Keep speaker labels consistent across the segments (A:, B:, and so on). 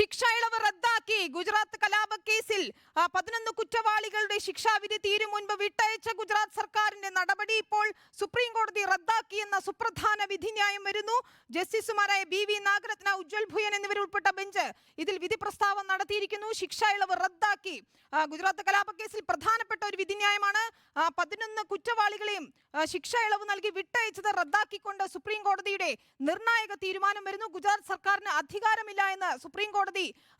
A: ശിക്ഷ ഇളവ് റദ്ദാക്കി ഗുജറാത്ത് കലാപ കേസിൽ പതിനൊന്ന് കുറ്റവാളികളുടെ ശിക്ഷാവിധി തീരും മുൻപ് വിട്ടയച്ച ഗുജറാത്ത് സർക്കാരിന്റെ നടപടി ഇപ്പോൾ സുപ്രീം കോടതി റദ്ദാക്കിയെന്ന സുപ്രധാന വിധിന്യായം വരുന്നു. ജസ്റ്റിസുമാരായ ബി വി നാഗരത്ന ഉജ്വൽ ഭുയൻ എന്നിവരുൾപ്പെട്ട ബെഞ്ച് ഇതിൽ വിധി പ്രസ്താവം നടത്തിയിരിക്കുന്നു. ശിക്ഷ ഇളവ് റദ്ദാക്കി ഗുജറാത്ത് കലാപ കേസിൽ പ്രധാനപ്പെട്ട ഒരു വിധിന്യായമാണ് പതിനൊന്ന് കുറ്റവാളികളെയും ശിക്ഷ ഇളവ് നൽകി വിട്ടയച്ചത് റദ്ദാക്കിക്കൊണ്ട് സുപ്രീം കോടതിയുടെ നിർണായക തീരുമാനം വരുന്നു. ഗുജറാത്ത് സർക്കാരിന് അധികാരമില്ല എന്ന് സുപ്രീം കോടതി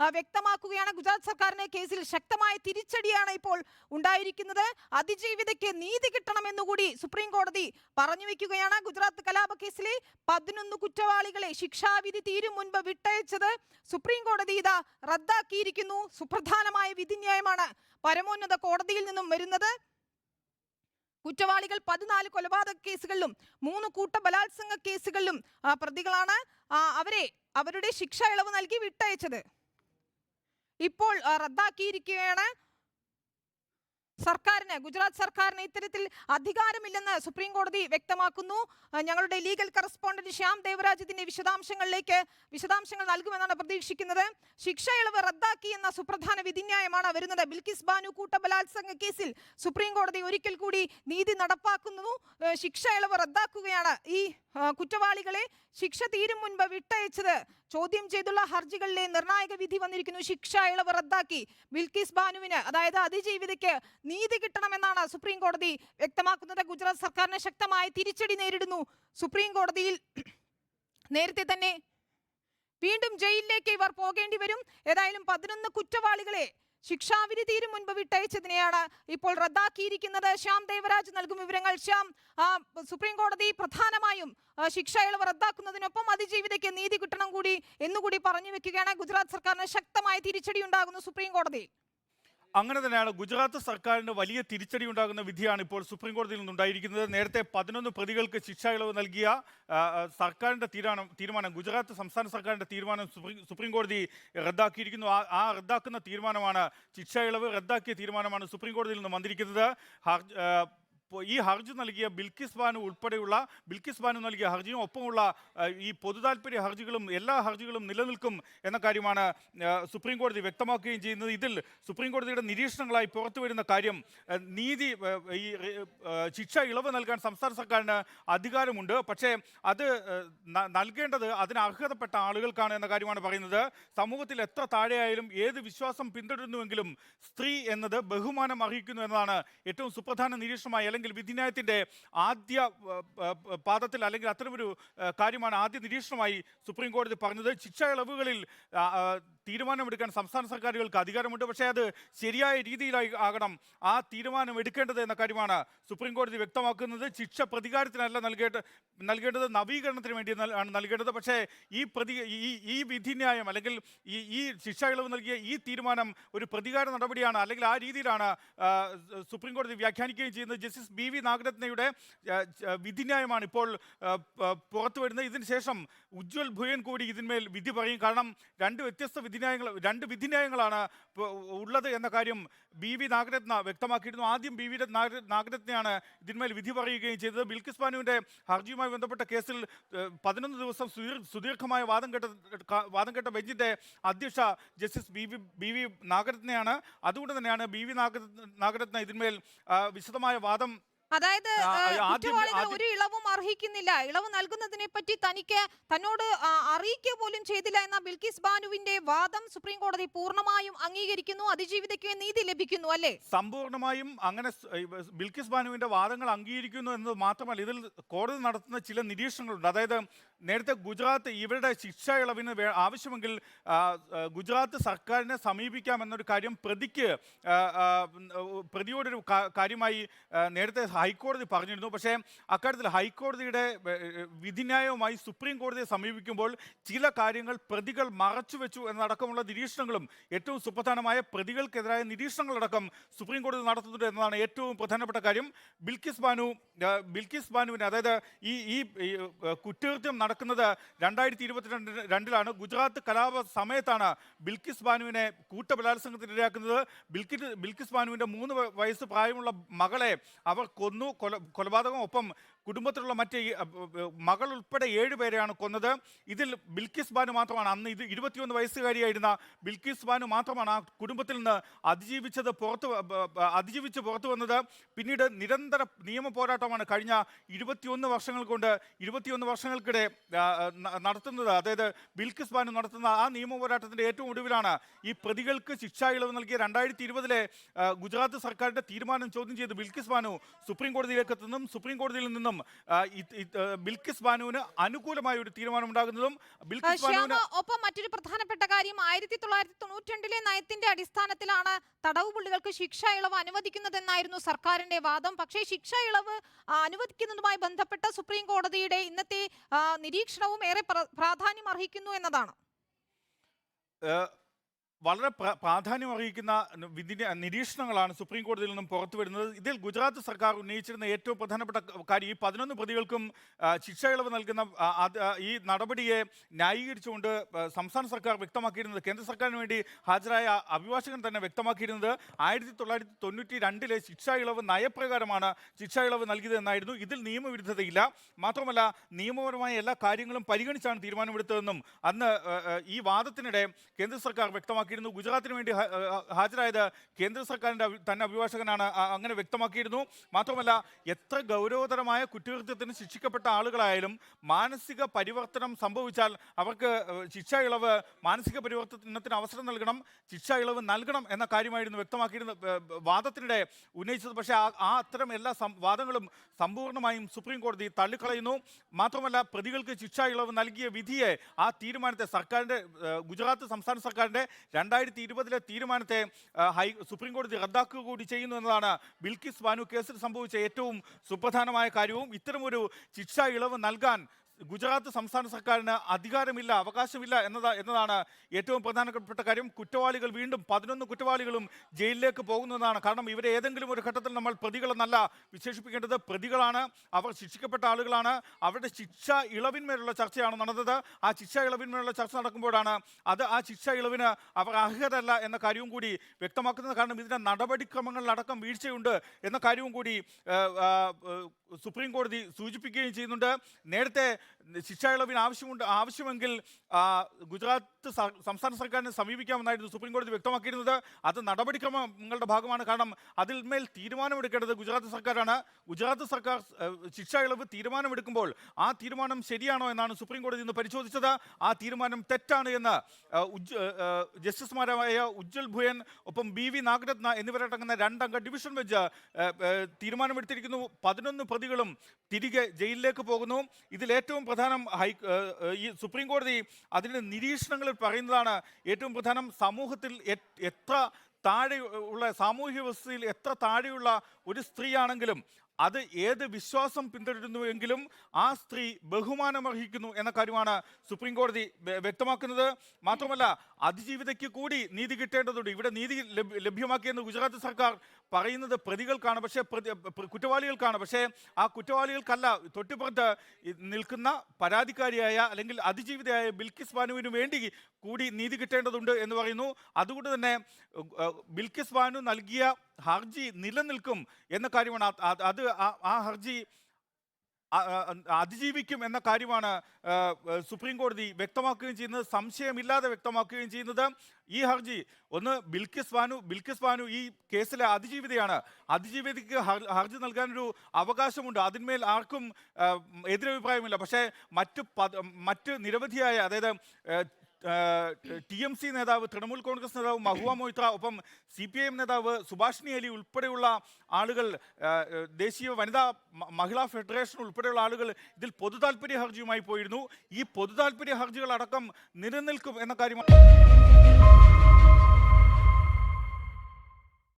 A: ആ, വ്യക്തമാക്കുകയാണ്. ഗുജറാത്ത് സർക്കാരിനെ കേസിൽ ശക്തമായ തിരിച്ചടിയാണ് ഇപ്പോൾ ഉണ്ടായിരിക്കുന്നത്. അതിജീവിതയ്ക്ക് നീതി കിട്ടണമെന്നുകൂടി സുപ്രീം കോടതി പറഞ്ഞു വെക്കുകയാണ് ഗുജറാത്ത് കലാപ കേസിലെ പതിനൊന്ന് കുറ്റവാളികളെ ശിക്ഷാവിധി തീരും മുൻപ് വിട്ടയച്ചത് സുപ്രീം കോടതി ഇതാ റദ്ദാക്കിയിരിക്കുന്നു. സുപ്രധാനമായ വിധിന്യായമാണ് പരമോന്നത കോടതിയിൽ നിന്നും വരുന്നത്. കുറ്റവാളികൾ പതിനാല് കൊലപാതക കേസുകളിലും മൂന്ന് കൂട്ട ബലാത്സംഗ കേസുകളിലും പ്രതികളാണ്. അവരെ അവരുടെ ശിക്ഷ ഇളവ് നൽകി വിട്ടയച്ചത്. ഇപ്പോൾ റദ്ദാക്കിയിരിക്കുകയാണ് സർക്കാരിന് ഗുജറാത്ത് സർക്കാരിന് ഇത്തരത്തിൽ അധികാരമില്ലെന്ന് സുപ്രീം കോടതി വ്യക്തമാക്കുന്നു. ഞങ്ങളുടെ ലീഗൽ കറസ്പോണ്ടന്റ് ശ്യാം ദേവരാജ് ഇതിന്റെ വിശദാംശങ്ങളിലേക്ക് വിശദാംശങ്ങൾ നൽകുമെന്നാണ് പ്രതീക്ഷിക്കുന്നത്. ശിക്ഷ ഇളവ് റദ്ദാക്കി എന്ന സുപ്രധാന വിധിന്യായമാണ് വരുന്നത്. ബിൽക്കിസ് ബാനു കൂട്ട ബലാത്സംഗ കേസിൽ സുപ്രീം കോടതി ഒരിക്കൽ കൂടി നീതി നടപ്പാക്കുന്നു. ശിക്ഷ ഇളവ് റദ്ദാക്കുകയാണ് ഈ കുറ്റവാളികളെ ശിക്ഷ തീരും മുൻപ് വിട്ടയച്ചത്. ചോദ്യം ചെയ്തുള്ള ഹർജികളിലെ നിർണായക വിധി വന്നിരിക്കുന്നു. ശിക്ഷ ഇളവ് റദ്ദാക്കി. ബിൽക്കിസ് ബാനുവിന് അതായത് അതിജീവിതയ്ക്ക് നീതി കിട്ടണമെന്നാണ് സുപ്രീം കോടതി വ്യക്തമാക്കുന്നത്. ഗുജറാത്ത് സർക്കാരിനെ ശക്തമായ തിരിച്ചടി നേരിടുന്നു. സുപ്രീം കോടതിയിൽ നേരത്തെ തന്നെ വീണ്ടും ജയിലിലേക്ക് ഇവർ പോകേണ്ടി വരും. ഏതായാലും പതിനൊന്ന് കുറ്റവാളികളെ ശിക്ഷാവിധി തീരും മുൻപ് വിട്ടയച്ചതിനെയാണ് ഇപ്പോൾ റദ്ദാക്കിയിരിക്കുന്നത്. ശ്യാം ദേവരാജ് നൽകും വിവരങ്ങൾ. ശ്യാം സുപ്രീം കോടതി പ്രധാനമായും ശിക്ഷ ഇളവ് റദ്ദാക്കുന്നതിനൊപ്പം അതിജീവിതയ്ക്ക് നീതി കിട്ടണം കൂടി എന്നുകൂടി പറഞ്ഞു വെക്കുകയാണ്. ഗുജറാത്ത് സർക്കാരിന് ശക്തമായ തിരിച്ചടി ഉണ്ടാകുന്നു സുപ്രീം കോടതിയിൽ
B: അങ്ങനെ തന്നെയാണ് ഗുജറാത്ത് സർക്കാരിന് വലിയ തിരിച്ചടി ഉണ്ടാകുന്ന വിധിയാണ് ഇപ്പോൾ സുപ്രീം കോടതിയിൽ നിന്നുണ്ടായിരിക്കുന്നത്. നേരത്തെ പതിനൊന്ന് പ്രതികൾക്ക് ശിക്ഷ ഇളവ് നൽകിയ സർക്കാരിന്റെ തീരുമാനം തീരുമാനം ഗുജറാത്ത് സംസ്ഥാന സർക്കാരിന്റെ തീരുമാനം സുപ്രീം കോടതി റദ്ദാക്കിയിരിക്കുന്നു. ആ റദ്ദാക്കുന്ന തീരുമാനമാണ് ശിക്ഷ ഇളവ് റദ്ദാക്കിയ തീരുമാനമാണ് സുപ്രീം കോടതിയിൽ നിന്ന് വന്നിരിക്കുന്നത്. ഈ ഹർജി നൽകിയ ബിൽക്കിസ് ബാനു ഉൾപ്പെടെയുള്ള ബിൽക്കിസ് ബാനു നൽകിയ ഹർജിയും ഒപ്പമുള്ള ഈ പൊതുതാൽപര്യ ഹർജികളും എല്ലാ ഹർജികളും നിലനിൽക്കും എന്ന കാര്യമാണ് സുപ്രീംകോടതി സുപ്രീം കോടതി വ്യക്തമാക്കുകയും ചെയ്യുന്നത്. ഇതിൽ സുപ്രീം കോടതിയുടെ നിരീക്ഷണങ്ങളായി പുറത്തു വരുന്ന കാര്യം നീതി ഈ ശിക്ഷ ഇളവ് നൽകാൻ സംസ്ഥാന സർക്കാരിന് അധികാരമുണ്ട്. പക്ഷേ അത് നൽകേണ്ടത് അതിന് അർഹതപ്പെട്ട ആളുകൾക്കാണ് എന്ന കാര്യമാണ് പറയുന്നത്. സമൂഹത്തിൽ എത്ര താഴെയായാലും ഏത് വിശ്വാസം പിന്തുടരുന്നുവെങ്കിലും സ്ത്രീ എന്നത് ബഹുമാനം അർഹിക്കുന്നു എന്നതാണ് ഏറ്റവും സുപ്രധാന നിരീക്ഷണമായി അല്ലെങ്കിൽ വിധിന്യായത്തിന്റെ ആദ്യ പാദത്തിൽ അല്ലെങ്കിൽ അത്തരമൊരു കാര്യമാണ് ആദ്യ നിരീക്ഷണമായി സുപ്രീം കോടതി പറഞ്ഞത്. ശിക്ഷ ഇളവുകളിൽ തീരുമാനമെടുക്കാൻ സംസ്ഥാന സർക്കാരുകൾക്ക് അധികാരമുണ്ട്. പക്ഷേ അത് ശരിയായ രീതിയിലായി ആകണം. ആ തീരുമാനം എടുക്കേണ്ടത് എന്ന കാര്യമാണ് സുപ്രീം കോടതി വ്യക്തമാക്കുന്നത്. ശിക്ഷ പ്രതികാരത്തിനല്ല നൽകേണ്ട നൽകേണ്ടത് നവീകരണത്തിന് വേണ്ടി ആണ് നൽകേണ്ടത്. പക്ഷേ ഈ പ്രതി ഈ ഈ വിധിന്യായം അല്ലെങ്കിൽ ഈ ഈ ശിക്ഷ ഇളവ് നൽകിയ ഈ തീരുമാനം ഒരു പ്രതികാര നടപടിയാണ്. അല്ലെങ്കിൽ ആ രീതിയിലാണ് സുപ്രീം കോടതി വ്യാഖ്യാനിക്കുകയും ചെയ്യുന്നത്. ജസ്റ്റിസ് ബി വി നാഗരത്നയുടെ വിധിന്യായമാണ് ഇപ്പോൾ പുറത്തു വരുന്നത് ഇതിന് ശേഷം ഉജ്ജ്വൽ ഭുയൻ കൂടി ഇതിന്മേൽ വിധി പറയും. കാരണം രണ്ട് വ്യത്യസ്ത വിധിന്യായങ്ങൾ രണ്ട് വിധിന്യായങ്ങളാണ് ഉള്ളത് എന്ന കാര്യം ബി വി നാഗരത്ന വ്യക്തമാക്കിയിരുന്നു. ആദ്യം ബി വി നാഗ- നാഗരത്നയാണ് ഇതിന്മേൽ വിധി പറയുകയും ചെയ്തത്. ബിൽക്കിസ് ബാനുവിന്റെ ഹർജിയുമായി ബന്ധപ്പെട്ട കേസിൽ പതിനൊന്ന് ദിവസം സുദീർഘമായ വാദം കേട്ട വാദം കേട്ട ബെഞ്ചിന്റെ അധ്യക്ഷ justice B V B V നാഗരത്നയാണ്. അതുകൊണ്ട് തന്നെയാണ് ബി വി നാഗ നാഗരത്ന ഇതിന്മേൽ വിശദമായ വാദം
A: അതായത് കുറ്റവാളികൾ ഒരു ഇളവും അർഹിക്കുന്നില്ല. ഇളവ് നൽകുന്നതിനെ പറ്റി തനിക്ക് തന്നോട് അറിയിക്കുക പോലും ചെയ്തില്ല എന്ന ബിൽക്കിസ് ബാനുവിന്റെ വാദം സുപ്രീം കോടതി പൂർണമായും അംഗീകരിക്കുന്നു. അതിജീവിതയ്ക്ക് നീതി ലഭിക്കുന്നു അല്ലേ?
B: സമ്പൂർണമായും അങ്ങനെ ബിൽക്കിസ് ബാനുവിന്റെ വാദങ്ങൾ അംഗീകരിക്കുന്നു എന്നത് മാത്രമല്ല ഇതിൽ കോടതി നടത്തുന്ന ചില നിരീക്ഷണങ്ങളുണ്ട്. അതായത് നേരത്തെ ഗുജറാത്ത് ഇവരുടെ ശിക്ഷ ഇളവിന് ആവശ്യമെങ്കിൽ ഗുജറാത്ത് സർക്കാരിനെ സമീപിക്കാമെന്നൊരു കാര്യം പ്രതിക്ക് പ്രതിയോടൊരു കാര്യമായി നേരത്തെ ഹൈക്കോടതി പറഞ്ഞിരുന്നു. പക്ഷേ അക്കാര്യത്തിൽ ഹൈക്കോടതിയുടെ വിധിന്യായവുമായി സുപ്രീം കോടതിയെ സമീപിക്കുമ്പോൾ ചില കാര്യങ്ങൾ പ്രതികൾ മറച്ചുവെച്ചു എന്നടക്കമുള്ള നിരീക്ഷണങ്ങളും ഏറ്റവും സുപ്രധാനമായ പ്രതികൾക്കെതിരായ നിരീക്ഷണങ്ങളടക്കം സുപ്രീം കോടതി നടത്തുന്നുണ്ട് എന്നതാണ് ഏറ്റവും പ്രധാനപ്പെട്ട കാര്യം. ബിൽക്കിസ് ബാനു ബിൽക്കിസ് ബാനുവിന് അതായത് ഈ ഈ, കുറ്റകൃത്യം നടക്കുന്നത് രണ്ടായിരത്തി ഇരുപത്തിരണ്ട് രണ്ടിലാണ്. ഗുജറാത്ത് കലാപ സമയത്താണ് ബിൽക്കിസ് ബാനുവിനെ കൂട്ടബലാത്സംഗത്തിന് ഇരയാക്കുന്നത്. ബിൽക്കിസ് ബിൽക്കിസ് ബാനുവിന്റെ മൂന്ന് വയസ്സ് പ്രായമുള്ള മകളെ അവർ കൊന്നു. കൊല കൊലപാതകം ഒപ്പം കുടുംബത്തിലുള്ള മറ്റ് മകൾ ഉൾപ്പെടെ ഏഴ് പേരെയാണ് കൊന്നത്. ഇതിൽ ബിൽക്കിസ് ബാനു മാത്രമാണ്. അന്ന് ഇത് ഇരുപത്തിയൊന്ന് വയസ്സുകാരിയായിരുന്ന ബിൽക്കിസ് ബാനു മാത്രമാണ് ആ കുടുംബത്തിൽ നിന്ന് അതിജീവിച്ചത് പുറത്ത് അതിജീവിച്ച് പുറത്തു വന്നത്. പിന്നീട് നിരന്തര നിയമ പോരാട്ടമാണ് കഴിഞ്ഞ ഇരുപത്തിയൊന്ന് വർഷങ്ങൾ കൊണ്ട് ഇരുപത്തിയൊന്ന് വർഷങ്ങൾക്കിടെ നടത്തുന്നത്. അതായത് ബിൽക്കിസ് ബാനു നടത്തുന്ന ആ നിയമ പോരാട്ടത്തിന്റെ ഏറ്റവും ഒടുവിലാണ് ഈ പ്രതികൾക്ക് ശിക്ഷാ ഇളവ് നൽകിയ രണ്ടായിരത്തി ഇരുപതിലെ ഗുജറാത്ത് സർക്കാരിന്റെ തീരുമാനം ചോദ്യം ചെയ്ത് ബിൽക്കിസ് ബാനു സുപ്രീം കോടതിയിലേക്ക് എത്തുന്നതും സുപ്രീം കോടതിയിൽ നിന്നും ഇത്, ബിൽക്കിസ് ബാനുവിന് അനുകൂലമായ ഒരു തീരുമാനം ഉണ്ടാകുന്നതും
A: ആ,
B: ബിൽക്കിസ് ബാനുവിന്
A: ഒപ്പം മറ്റൊരു പ്രധാനപ്പെട്ട കാര്യം ആയിരത്തി തൊള്ളായിരത്തി തൊണ്ണൂറ്റി രണ്ടിലെ നയത്തിന്റെ അടിസ്ഥാനത്തിലാണ് തടവ് പുള്ളികൾക്ക് ശിക്ഷാ ഇളവ് അനുവദിക്കുന്നതെന്നായിരുന്നു സർക്കാരിന്റെ വാദം. പക്ഷേ ശിക്ഷ ഇളവ് അനുവദിക്കുന്നതുമായി ബന്ധപ്പെട്ട സുപ്രീം കോടതിയുടെ ഇന്നത്തെ നിരീക്ഷണവും ഏറെ പ്രാധാന്യം അർഹിക്കുന്നു എന്നതാണ്
B: വളരെ പ്ര- പ്രാധാന്യം അറിയിക്കുന്ന നിരീക്ഷണങ്ങളാണ് സുപ്രീം കോടതിയിൽ നിന്നും പുറത്തു വരുന്നത്. ഇതിൽ ഗുജറാത്ത് സർക്കാർ ഉന്നയിച്ചിരുന്ന ഏറ്റവും പ്രധാനപ്പെട്ട കാര്യം ഈ പതിനൊന്ന് പ്രതികൾക്കും ശിക്ഷ ഇളവ് നൽകുന്ന ഈ നടപടിയെ ന്യായീകരിച്ചുകൊണ്ട് സംസ്ഥാന സർക്കാർ വ്യക്തമാക്കിയിരുന്നത് കേന്ദ്ര സർക്കാരിന് വേണ്ടി ഹാജരായ അഭിഭാഷകൻ തന്നെ വ്യക്തമാക്കിയിരുന്നത് ആയിരത്തി തൊള്ളായിരത്തി തൊണ്ണൂറ്റി രണ്ടിലെ ശിക്ഷാ ഇളവ് നയപ്രകാരമാണ് ശിക്ഷ ഇളവ് നൽകിയതെന്നായിരുന്നു. ഇതിൽ നിയമവിരുദ്ധതയില്ല. മാത്രമല്ല നിയമപരമായ എല്ലാ കാര്യങ്ങളും പരിഗണിച്ചാണ് തീരുമാനമെടുത്തതെന്നും അന്ന് ഈ വാദത്തിനിടെ കേന്ദ്ര സർക്കാർ വ്യക്തമാക്കിയിരുന്നു ഗുജറാത്തിന് വേണ്ടി ഹാജരായത് കേന്ദ്ര സർക്കാരിന്റെ തന്നെ അഭിഭാഷകനാണ് അങ്ങനെ വ്യക്തമാക്കിയിരുന്നു. മാത്രമല്ല എത്ര ഗൗരവതരമായ കുറ്റകൃത്യത്തിന് ശിക്ഷിക്കപ്പെട്ട ആളുകളായാലും മാനസിക പരിവർത്തനം സംഭവിച്ചാൽ അവർക്ക് ശിക്ഷ ഇളവ് മാനസിക പരിവർത്തനത്തിന് അവസരം നൽകണം ശിക്ഷാ ഇളവ് നൽകണം എന്ന കാര്യമായിരുന്നു വ്യക്തമാക്കിയിരുന്ന വാദത്തിനിടെ ഉന്നയിച്ചത്. പക്ഷേ ആ അത്തരം എല്ലാ വാദങ്ങളും സമ്പൂർണമായും സുപ്രീം കോടതി തള്ളിക്കളയുന്നു. മാത്രമല്ല പ്രതികൾക്ക് ശിക്ഷാ ഇളവ് നൽകിയ വിധിയെ ആ തീരുമാനത്തെ സർക്കാരിന്റെ ഗുജറാത്ത് സംസ്ഥാന സർക്കാരിന്റെ രണ്ടായിരത്തി ഇരുപതിലെ തീരുമാനത്തെ ഹൈ സുപ്രീം കോടതി റദ്ദാക്കുക കൂടി ചെയ്യുന്നു എന്നതാണ് ബിൽക്കിസ് ബാനു കേസിൽ സംഭവിച്ച ഏറ്റവും സുപ്രധാനമായ കാര്യവും. ഇത്തരമൊരു ശിക്ഷാ ഇളവ് നൽകാൻ ഗുജറാത്ത് സംസ്ഥാന സർക്കാരിന് അധികാരമില്ല അവകാശമില്ല എന്നതാ എന്നതാണ് ഏറ്റവും പ്രധാനപ്പെട്ട കാര്യം. കുറ്റവാളികൾ വീണ്ടും പതിനൊന്ന് കുറ്റവാളികളും ജയിലിലേക്ക് പോകുന്നതാണ് കാരണം ഇവരെ ഏതെങ്കിലും ഒരു ഘട്ടത്തിൽ നമ്മൾ പ്രതികളെന്നല്ല വിശേഷിപ്പിക്കേണ്ടത്. പ്രതികളാണ് അവർ ശിക്ഷിക്കപ്പെട്ട ആളുകളാണ്. അവരുടെ ശിക്ഷ ഇളവിന്മേലുള്ള ചർച്ചയാണ് നടന്നത്. ആ ശിക്ഷ ഇളവിന്മേലുള്ള ചർച്ച നടക്കുമ്പോഴാണ് അത് ആ ശിക്ഷ ഇളവിന് അവർ അർഹരല്ല എന്ന കാര്യവും കൂടി വ്യക്തമാക്കുന്നത്. കാരണം ഇതിന്റെ നടപടിക്രമങ്ങളിലടക്കം വീഴ്ചയുണ്ട് എന്ന കാര്യവും കൂടി സുപ്രീം കോടതി സൂചിപ്പിക്കുകയും ചെയ്യുന്നുണ്ട്. നേരത്തെ ശിക്ഷാ ഇളവിന് ആവശ്യമുണ്ട് ആവശ്യമെങ്കിൽ ഗുജറാത്ത് സ- സംസ്ഥാന സർക്കാരിനെ സമീപിക്കാമെന്നായിരുന്നു സുപ്രീം കോടതി വ്യക്തമാക്കിയിരുന്നത്. അത് നടപടിക്രമങ്ങളുടെ ഭാഗമാണ്. കാരണം അതിൽ മേൽ തീരുമാനമെടുക്കേണ്ടത് ഗുജറാത്ത് സർക്കാരാണ്. ഗുജറാത്ത് സർക്കാർ ശിക്ഷ ഇളവ് തീരുമാനമെടുക്കുമ്പോൾ ആ തീരുമാനം ശരിയാണോ എന്നാണ് സുപ്രീം കോടതി ഇന്ന് പരിശോധിച്ചത്. ആ തീരുമാനം തെറ്റാണ് എന്ന് ജസ്റ്റിസുമാരായ ഉജ്ജൽ ഭുയൻ ഒപ്പം ബി വി നാഗരത്ന എന്നിവരടങ്ങുന്ന രണ്ടംഗ ഡിവിഷൻ ബെഞ്ച് തീരുമാനമെടുത്തിരിക്കുന്നു. പതിനൊന്ന് പ്രതികളും തിരികെ ജയിലിലേക്ക് പോകുന്നു. ഇതിൽ ഏറ്റവും പ്രധാനം ഹൈ ഈ സുപ്രീം കോടതി അതിന്റെ നിരീക്ഷണങ്ങളിൽ പറയുന്നതാണ് ഏറ്റവും പ്രധാനം സമൂഹത്തിൽ എത്ര താഴെ ഉള്ള സാമൂഹ്യ വ്യവസ്ഥയിൽ എത്ര താഴെയുള്ള ഒരു സ്ത്രീയാണെങ്കിലും അത് ഏത് വിശ്വാസം പിന്തുടരുന്നുവെങ്കിലും ആ സ്ത്രീ ബഹുമാനം അർഹിക്കുന്നു എന്ന കാര്യമാണ് സുപ്രീം കോടതി വ്യക്തമാക്കുന്നത്. മാത്രമല്ല അതിജീവിതയ്ക്ക് കൂടി നീതി കിട്ടേണ്ടതുണ്ട്. ഇവിടെ നീതി ലഭ്യ- ലഭ്യമാക്കിയെന്ന് ഗുജറാത്ത് സർക്കാർ പറയുന്നത് പ്രതികൾക്കാണ്. പക്ഷേ കുറ്റവാളികൾക്കാണ്. പക്ഷേ ആ കുറ്റവാളികൾക്കല്ല തൊട്ടുപുറത്ത് നിൽക്കുന്ന പരാതിക്കാരിയായ അല്ലെങ്കിൽ അതിജീവിതയായ ബിൽക്കിസ് ബാനുവിന് വേണ്ടി കൂടി നീതി കിട്ടേണ്ടതുണ്ട് എന്ന് പറയുന്നു. അതുകൊണ്ട് തന്നെ ബിൽക്കിസ് ബാനു നൽകിയ ഹർജി നിലനിൽക്കും എന്ന കാര്യമാണ്. അത് ആ- ഹർജി അതിജീവിക്കും എന്ന കാര്യമാണ് സുപ്രീം കോടതി വ്യക്തമാക്കുകയും ചെയ്യുന്നത്. സംശയമില്ലാതെ വ്യക്തമാക്കുകയും ചെയ്യുന്നത് ഈ ഹർജി. ഒന്ന് ബിൽക്കിസ് ബാനു ബിൽക്കിസ് ബാനു ഈ കേസിലെ അതിജീവിതയാണ്. അതിജീവിതയ്ക്ക് ഹർ- ഹർജി നൽകാനൊരു അവകാശമുണ്ട്. അതിന്മേൽ ആർക്കും എതിരഭിപ്രായമില്ല. പക്ഷേ മറ്റ് മറ്റ് നിരവധിയായ അതായത് ടി എം സി നേതാവ് തൃണമൂൽ കോൺഗ്രസ് നേതാവ് മഹുവ മൊയ്ത്ര ഒപ്പം സി പി ഐ എം നേതാവ് സുഭാഷിണി അലി ഉൾപ്പെടെയുള്ള ആളുകൾ ദേശീയ വനിതാ മഹിളാ ഫെഡറേഷൻ ഉൾപ്പെടെയുള്ള ആളുകൾ ഇതിൽ പൊതു താല്പര്യ ഹർജിയുമായി പോയിരുന്നു. ഈ പൊതു ഹർജികൾ അടക്കം നിലനിൽക്കും എന്ന കാര്യമാണ്